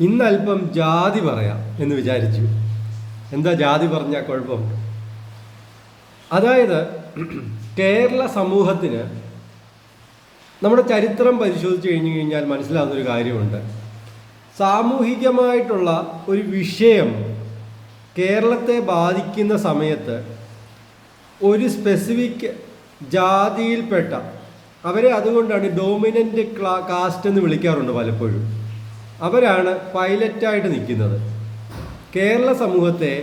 ഇന്ന് അല്പം ജാതി പറയാം എന്ന് വിചാരിച്ചു. എന്താ ജാതി പറഞ്ഞാൽ കുഴപ്പം? അതായത് കേരള സമൂഹത്തിന് നമ്മുടെ ചരിത്രം പരിശോധിച്ച് കഴിഞ്ഞു കഴിഞ്ഞാൽ മനസ്സിലാകുന്നൊരു കാര്യമുണ്ട്. സാമൂഹികമായിട്ടുള്ള ഒരു വിഷയം കേരളത്തെ ബാധിക്കുന്ന സമയത്ത് ഒരു സ്പെസിഫിക് ജാതിയിൽപ്പെട്ട അവരെ അതുകൊണ്ടാണ് ഡോമിനന്റ് കാസ്റ്റ് എന്ന് വിളിക്കാറുണ്ട് പലപ്പോഴും. അവരാണ് പൈലറ്റായിട്ട് നിൽക്കുന്നത്. കേരള സമൂഹത്തെ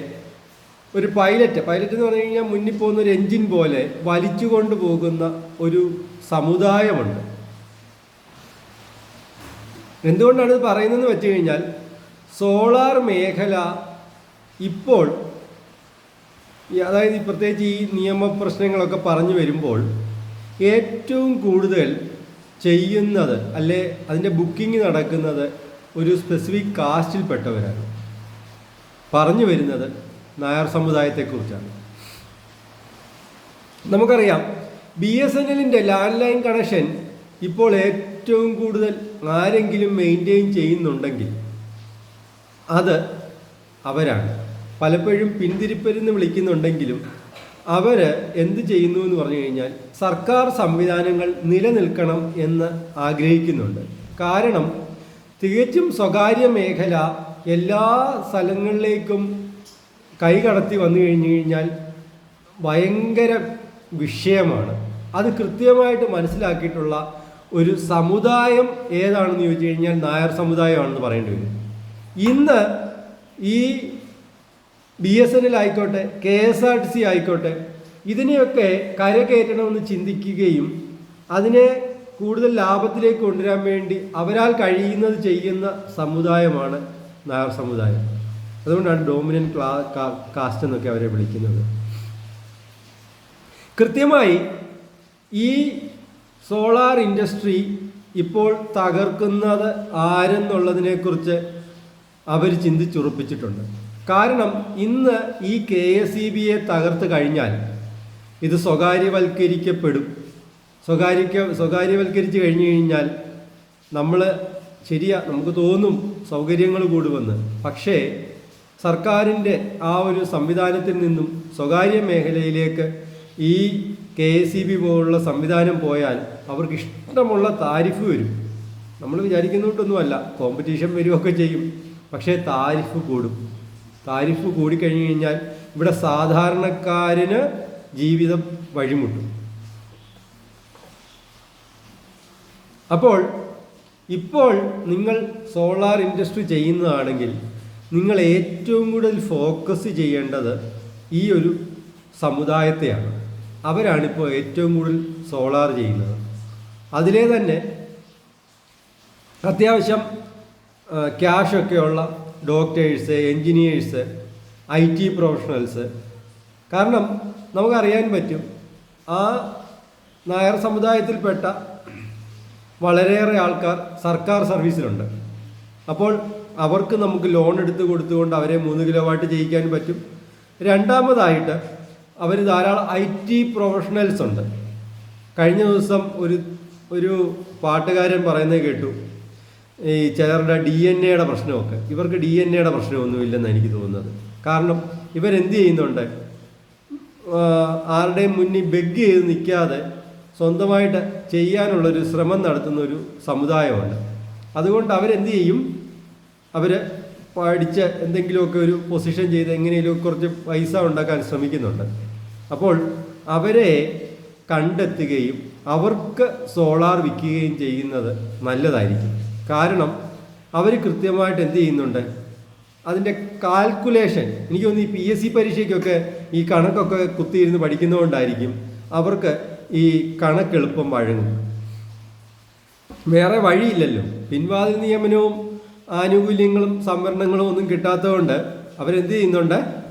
ഒരു പൈലറ്റ് പൈലറ്റ് എന്ന് പറഞ്ഞു കഴിഞ്ഞാൽ മുന്നിൽ പോകുന്ന ഒരു എൻജിൻ പോലെ വലിച്ചുകൊണ്ട് പോകുന്ന ഒരു സമുദായമുണ്ട്. എന്തുകൊണ്ടാണ് ഇത് പറയുന്നതെന്ന് വെച്ച് കഴിഞ്ഞാൽ സോളാർ മേഖല ഇപ്പോൾ അതായത് പ്രത്യേകിച്ച് ഈ നിയമപ്രശ്നങ്ങളൊക്കെ പറഞ്ഞു വരുമ്പോൾ ഏറ്റവും കൂടുതൽ ചെയ്യുന്നത് അല്ലെ അതിന്റെ ബുക്കിംഗ് നടക്കുന്നത് ഒരു സ്പെസിഫിക് കാസ്റ്റിൽപ്പെട്ടവരാണ് പറഞ്ഞു വരുന്നത് നായർ സമുദായത്തെക്കുറിച്ചാണ്. നമുക്കറിയാം ബി എസ് എൻ എല്ലിന്റെ ലാൻഡ് ലൈൻ കണക്ഷൻ ഇപ്പോൾ ഏറ്റവും കൂടുതൽ ആരെങ്കിലും മെയിന്റെയിൻ ചെയ്യുന്നുണ്ടെങ്കിൽ അത് അവരാണ്. പലപ്പോഴും പിന്തിരിപ്പരെന്ന് വിളിക്കുന്നുണ്ടെങ്കിലും അവർ എന്ത് ചെയ്യുന്നു എന്ന് പറഞ്ഞു കഴിഞ്ഞാൽ സർക്കാർ സംവിധാനങ്ങൾ നിലനിൽക്കണം എന്ന് ആഗ്രഹിക്കുന്നുണ്ട്. കാരണം തികച്ചും സ്വകാര്യ മേഖല എല്ലാ സ്ഥലങ്ങളിലേക്കും കൈകടത്തി വന്നു കഴിഞ്ഞു കഴിഞ്ഞാൽ ഭയങ്കര വിഷയമാണ്. അത് കൃത്യമായിട്ട് മനസ്സിലാക്കിയിട്ടുള്ള ഒരു സമുദായം ഏതാണെന്ന് ചോദിച്ചു കഴിഞ്ഞാൽ നായർ സമുദായമാണെന്ന് പറയേണ്ടി വരും. ഇന്ന് ഈ ബി എസ് എൻ എൽ ആയിക്കോട്ടെ K S R T C ആയിക്കോട്ടെ ഇതിനെയൊക്കെ കരകയറ്റണമെന്ന് ചിന്തിക്കുകയും അതിനെ കൂടുതൽ ലാഭത്തിലേക്ക് കൊണ്ടുവരാൻ വേണ്ടി അവരാൽ കഴിയുന്നത് ചെയ്യുന്ന സമുദായമാണ് നായർ സമുദായം. അതുകൊണ്ടാണ് ഡോമിനൻ ക്ലാ കാസ്റ്റ് എന്നൊക്കെ അവരെ വിളിക്കുന്നത്. കൃത്യമായി ഈ സോളാർ ഇൻഡസ്ട്രി ഇപ്പോൾ തകർക്കുന്നത് ആരെന്നുള്ളതിനെക്കുറിച്ച് അവർ ചിന്തിച്ചുറപ്പിച്ചിട്ടുണ്ട്. കാരണം ഇന്ന് ഈ കെ എസ് ഇ ബിയെ തകർത്ത് കഴിഞ്ഞാൽ ഇത് സ്വകാര്യവൽക്കരിക്കപ്പെടും. സ്വകാര്യ സ്വകാര്യവൽക്കരിച്ച് കഴിഞ്ഞു കഴിഞ്ഞാൽ നമ്മൾ ശരിയാ നമുക്ക് തോന്നും സൗകര്യങ്ങൾ കൂടുമെന്ന്. പക്ഷേ സർക്കാരിന്റെ ആ ഒരു സംവിധാനത്തിൽ നിന്നും സ്വകാര്യ മേഖലയിലേക്ക് ഈ കെ എസ് ഇ ബി പോലുള്ള സംവിധാനം പോയാൽ അവർക്ക് ഇഷ്ടമുള്ള താരിഫ് വരും. നമ്മൾ വിചാരിക്കുന്നതുകൊണ്ടൊന്നുമല്ല കോമ്പറ്റീഷൻ വരികയൊക്കെ ചെയ്യും. പക്ഷേ താരിഫ് കൂടും. താരിഫ് കൂടിക്കഴിഞ്ഞ് കഴിഞ്ഞാൽ ഇവിടെ സാധാരണക്കാരന് ജീവിതം വഴിമുട്ടും. അപ്പോൾ ഇപ്പോൾ നിങ്ങൾ സോളാർ ഇൻഡസ്ട്രി ചെയ്യുന്നതാണെങ്കിൽ നിങ്ങൾ ഏറ്റവും കൂടുതൽ ഫോക്കസ് ചെയ്യേണ്ടത് ഈ ഒരു സമുദായത്തെയാണ്. അവരാണിപ്പോൾ ഏറ്റവും കൂടുതൽ സോളാർ ചെയ്യുന്നത്. അതിലെ തന്നെ അത്യാവശ്യം ക്യാഷൊക്കെയുള്ള doctors engineers I T professionals. കാരണം നമുക്കറിയാൻ പറ്റും ആ നായർ സമുദായത്തിൽപ്പെട്ട വളരെയേറെ ആൾക്കാർ സർക്കാർ സർവീസിലുണ്ട്. അപ്പോൾ അവർക്ക് നമുക്ക് ലോൺ എടുത്ത് കൊടുത്തുകൊണ്ട് അവരെ മൂന്ന് കിലോ വാട്ട് ചെയ്യിക്കാൻ പറ്റും. രണ്ടാമതായിട്ട് അവർ ധാരാളം ഐ ടി പ്രൊഫഷണൽസ് ഉണ്ട്. കഴിഞ്ഞ ദിവസം ഒരു ഒരു പാട്ടുകാരൻ പറയുന്നത് കേട്ടു. ഈ ചിലരുടെ ഡി എൻ എയുടെ പ്രശ്നമൊക്കെ. ഇവർക്ക് ഡി എൻ എയുടെ പ്രശ്നമൊന്നുമില്ലെന്ന് എനിക്ക് തോന്നുന്നത്. കാരണം ഇവരെന്ത് ചെയ്യുന്നുണ്ട്? ആരുടെയും മുന്നിൽ ബെഗ് ചെയ്ത് നിൽക്കാതെ സ്വന്തമായിട്ട് ചെയ്യാനുള്ളൊരു ശ്രമം നടത്തുന്ന ഒരു സമുദായമുണ്ട്. അതുകൊണ്ട് അവരെന്ത് ചെയ്യും? അവർ പഠിച്ച് എന്തെങ്കിലുമൊക്കെ ഒരു പൊസിഷൻ ചെയ്ത് എങ്ങനെയും കുറച്ച് പൈസ ഉണ്ടാക്കാൻ ശ്രമിക്കുന്നുണ്ട്. അപ്പോൾ അവരെ കണ്ടെത്തുകയും അവർക്ക് സോളാർ വിൽക്കുകയും ചെയ്യുന്നത് നല്ലതായിരിക്കും. കാരണം അവർ കൃത്യമായിട്ട് എന്ത് ചെയ്യുന്നുണ്ട്? അതിന്റെ കാൽക്കുലേഷൻ എനിക്ക് തോന്നുന്നു ഈ പി എസ് സി പരീക്ഷയ്ക്കൊക്കെ ഈ കണക്കൊക്കെ കുത്തിയിരുന്ന് പഠിക്കുന്നതുകൊണ്ടായിരിക്കും അവർക്ക് ഈ കണക്കെളുപ്പം വഴങ്ങും. വേറെ വഴിയില്ലല്ലോ. പിൻവാതിൽ നിയമനവും ആനുകൂല്യങ്ങളും സംവരണങ്ങളും ഒന്നും കിട്ടാത്തതുകൊണ്ട് അവരെന്ത് ചെയ്യുന്നുണ്ട്?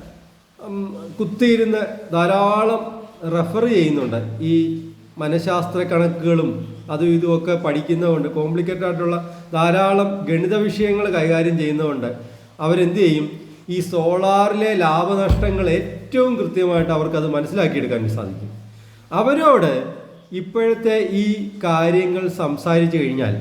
കുത്തിയിരുന്ന് ധാരാളം റെഫർ ചെയ്യുന്നുണ്ട്. ഈ മനഃശാസ്ത്ര കണക്കുകളും അതും ഇതുമൊക്കെ പഠിക്കുന്നതുകൊണ്ട് കോംപ്ലിക്കേറ്റഡ് ആയിട്ടുള്ള ധാരാളം ഗണിത വിഷയങ്ങൾ കൈകാര്യം ചെയ്യുന്നതുകൊണ്ട് അവരെന്ത് ചെയ്യും? ഈ സോളാറിലെ ലാഭനഷ്ടങ്ങൾ ഏറ്റവും കൃത്യമായിട്ട് അവർക്കത് മനസ്സിലാക്കിയെടുക്കാൻ സാധിക്കും. അവരോട് ഇപ്പോഴത്തെ ഈ കാര്യങ്ങൾ സംസാരിച്ചു കഴിഞ്ഞാൽ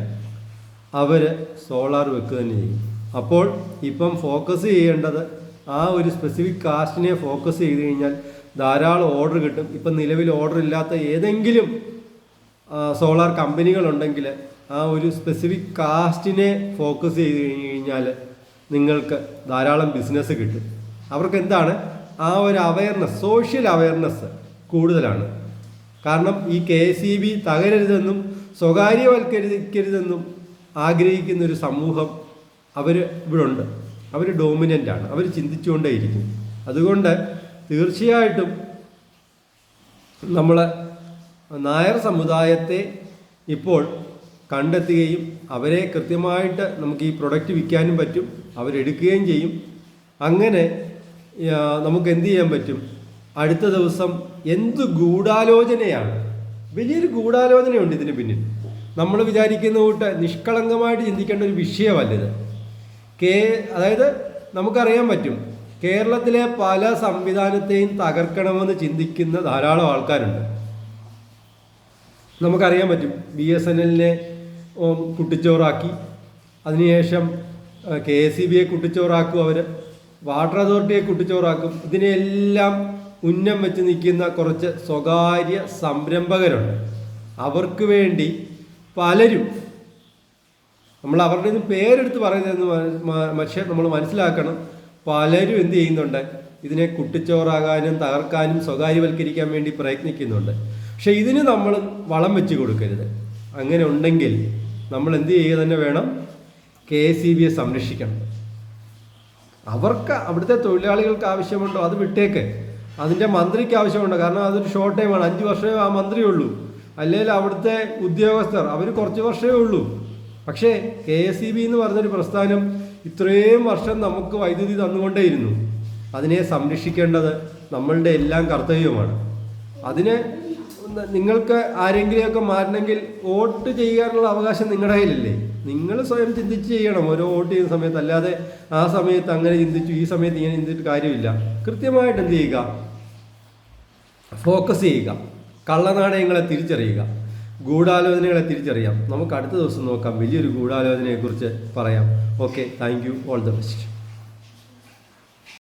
അവർ സോളാർ വെക്കുക തന്നെ ചെയ്യും. അപ്പോൾ ഇപ്പം ഫോക്കസ് ചെയ്യേണ്ടത് ആ ഒരു സ്പെസിഫിക് കാസ്റ്റിനെ ഫോക്കസ് ചെയ്ത് കഴിഞ്ഞാൽ ധാരാളം ഓർഡർ കിട്ടും. ഇപ്പം നിലവിൽ ഓർഡർ ഇല്ലാത്ത ഏതെങ്കിലും സോളാർ കമ്പനികളുണ്ടെങ്കിൽ ആ ഒരു സ്പെസിഫിക് കാസ്റ്റിനെ ഫോക്കസ് ചെയ്ത് കഴിഞ്ഞ് കഴിഞ്ഞാൽ നിങ്ങൾക്ക് ധാരാളം ബിസിനസ് കിട്ടും. അവർക്ക് എന്താണ്? ആ ഒരു അവയർനെസ് സോഷ്യൽ അവയർനെസ് കൂടുതലാണ്. കാരണം ഈ കെ എസ് ഇ ബി തകരരുതെന്നും സ്വകാര്യവൽക്കരിക്കരുതെന്നും ആഗ്രഹിക്കുന്ന ഒരു സമൂഹം അവർ ഇവിടെ ഉണ്ട് അവർ ഡോമിനന്റ് ആണ് അവർ ചിന്തിച്ചുകൊണ്ടേയിരിക്കും. അതുകൊണ്ട് തീർച്ചയായിട്ടും നമ്മൾ നായർ സമുദായത്തെ ഇപ്പോൾ കണ്ടെത്തുകയും അവരെ കൃത്യമായിട്ട് നമുക്ക് ഈ പ്രൊഡക്റ്റ് വിൽക്കാനും പറ്റും. അവരെടുക്കുകയും ചെയ്യും. അങ്ങനെ നമുക്ക് എന്ത് ചെയ്യാൻ പറ്റും? അടുത്ത ദിവസം എന്ത് ഗൂഢാലോചനയാണ്? വലിയൊരു ഗൂഢാലോചനയുണ്ട് ഇതിന് പിന്നിൽ. നമ്മൾ വിചാരിക്കുന്ന കൂട്ട് നിഷ്കളങ്കമായിട്ട് ചിന്തിക്കേണ്ട ഒരു വിഷയമല്ല ഇത്. കേ അതായത് നമുക്കറിയാൻ പറ്റും കേരളത്തിലെ പല സംവിധാനത്തെയും തകർക്കണമെന്ന് ചിന്തിക്കുന്ന ധാരാളം ആൾക്കാരുണ്ട്. നമുക്കറിയാൻ പറ്റും ബി എസ് എൻ എല്ലിനെ കുട്ടിച്ചോറാക്കി. അതിനുശേഷം കെ എസ് സി ബിയെ കുട്ടിച്ചോറാക്കും അവർ വാട്ടർ അതോറിറ്റിയെ കുട്ടിച്ചോറാക്കും. ഇതിനെല്ലാം ഉന്നം വെച്ച് നിൽക്കുന്ന കുറച്ച് സ്വകാര്യ സംരംഭകരുണ്ട്. അവർക്ക് വേണ്ടി പലരും നമ്മൾ അവരുടെ പേരെടുത്ത് പറയുന്നതെന്ന് പക്ഷേ നമ്മൾ മനസ്സിലാക്കണം. പലരും എന്ത് ചെയ്യുന്നുണ്ട്? ഇതിനെ കുട്ടിച്ചോറാകാനും തകർക്കാനും സ്വകാര്യവൽക്കരിക്കാൻ വേണ്ടി പ്രയത്നിക്കുന്നുണ്ട്. പക്ഷേ ഇതിന് നമ്മൾ വളം വെച്ച് കൊടുക്കരുത്. അങ്ങനെ ഉണ്ടെങ്കിൽ നമ്മൾ എന്ത് ചെയ്യുക തന്നെ വേണം? കെ ഇ ബിയെ സംരക്ഷിക്കണം. അവർക്ക് അവിടുത്തെ തൊഴിലാളികൾക്ക് ആവശ്യമുണ്ടോ? അത് വിട്ടേക്ക്. അതിന്റെ മന്ത്രിക്ക് ആവശ്യമുണ്ട്. കാരണം അതൊരു ഷോർട്ട് ടൈമാണ് അഞ്ച് വർഷമേ ആ മന്ത്രി ഉള്ളൂ. അല്ലെങ്കിൽ അവിടുത്തെ ഉദ്യോഗസ്ഥർ അവർ കുറച്ച് വർഷമേ ഉള്ളൂ. പക്ഷേ കെ എസ് ഇ ബി എന്ന് പറഞ്ഞൊരു പ്രസ്ഥാനം ഇത്രയും വർഷം നമുക്ക് വൈദ്യുതി തന്നുകൊണ്ടേയിരുന്നു. അതിനെ സംരക്ഷിക്കേണ്ടത് നമ്മളുടെ എല്ലാം കർത്തവ്യമാണ്. അതിന് നിങ്ങൾക്ക് ആരെങ്കിലുമൊക്കെ മാറണമെങ്കിൽ വോട്ട് ചെയ്യാനുള്ള അവകാശം നിങ്ങളുടെ കയ്യിലല്ലേ? നിങ്ങൾ സ്വയം ചിന്തിച്ച് ചെയ്യണം. ഓരോ വോട്ട് ചെയ്യുന്ന സമയത്ത്. അല്ലാതെ ആ സമയത്ത് അങ്ങനെ ചിന്തിച്ചു ഈ സമയത്ത് ഇങ്ങനെ ചിന്തിച്ചിട്ട് കാര്യമില്ല. കൃത്യമായിട്ട് എന്ത് ചെയ്യുക? ഫോക്കസ് ചെയ്യുക. കള്ളനാണയങ്ങളെ തിരിച്ചറിയുക. ഗൂഢാലോചനകളെ തിരിച്ചറിയാം. നമുക്ക് അടുത്ത ദിവസം നോക്കാം. വലിയൊരു ഗൂഢാലോചനയെക്കുറിച്ച് പറയാം. Okay thank you all the best